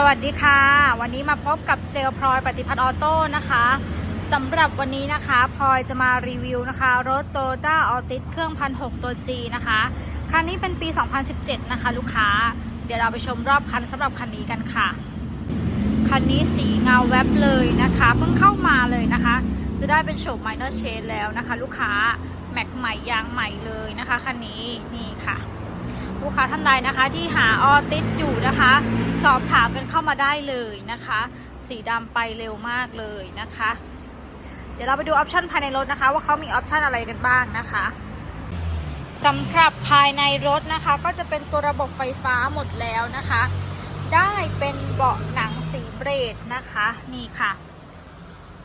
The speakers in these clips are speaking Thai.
สวัสดีค่ะ วันนี้มาพบกับเซลล์พลอยปฏิพัฒน์ออโต้นะคะสำหรับวันนี้นะคะพลอยจะมารีวิวนะคะรถโตต้าออติสเครื่องพันหตัว G นะคะคันนี้เป็นปี 2017 นะคะ ลูกค้า เดี๋ยวเราไปชมรอบคันสำหรับคันนี้กันค่ะ คันนี้สีเงาแวบเลยนะคะ เพิ่งเข้ามาเลยนะคะ จะได้เป็นโฉม minor shade แล้วนะคะ ลูกค้าแม็กใหม่ยางใหม่เลยนะคะคันนี้นี่ค่ะ ลูกค้าท่านใดนะคะ ที่หาออติสอยู่นะคะ สอบถามกันเข้ามาได้เลยนะคะ สีดำไปเร็วมากเลยนะคะ เดี๋ยวเราไปดูออปชันภายในรถนะคะ ว่าเขามีออปชันอะไรกันบ้างนะคะสำหรับภายในรถนะคะ ก็จะเป็นตัวระบบไฟฟ้าหมดแล้วนะคะ ได้เป็นเบาะหนังสีเบรดนะคะนี่ค่ะ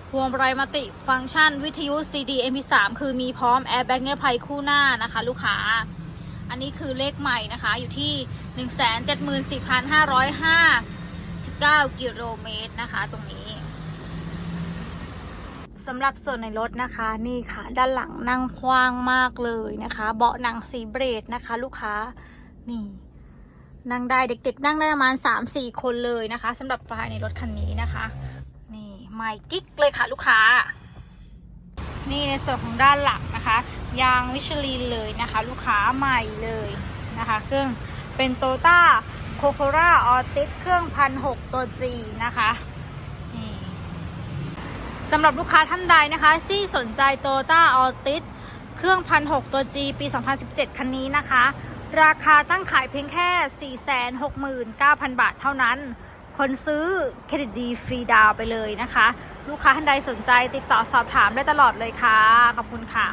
พวงมาลัยมัลติฟังก์ชันวิทยุ CD MP3 คือมีพร้อมแอร์แบ็กเนื้อภัยคู่หน้านะคะ ลูกค้า อันนี้คือเลขใหม่นะคะ อยู่ที่ 174,559 กิโลเมตรนะคะ ตรงนี้สำหรับส่วนในรถนะคะนี่ค่ะ ด้านหลังนั่งกว้างมากเลยนะคะ เบาะหนังสีเบรดนะคะ ลูกค้านี่ นั่งได้เด็กๆ นั่งได้ประมาณ 3-4 คนเลยนะคะสำหรับภายในรถคันนี้นะคะ นี่ใหม่กิ๊กเลยค่ะลูกค้า นี่ในส่วนของด้านหลังนะคะ ยางมิชลินเลยนะคะ ลูกค้าใหม่เลยนะคะเครื่องเป็นโตต้าโคโคราออติสเครื่องพันหตัว G นะคะนี่สำหรับลูกค้าท่านใดนะคะที่สนใจโตต้าออติสเครื่องพันหตัว G ปี 2017 คันนี้นะคะ ราคาตั้งขายเพียงแค่ 469,000 บาทเท่านั้น คนซื้อเครดิตดีฟรีดาวไปเลยนะคะ ลูกค้าท่านใดสนใจติดต่อสอบถามได้ตลอดเลยค่ะ ขอบคุณค่ะ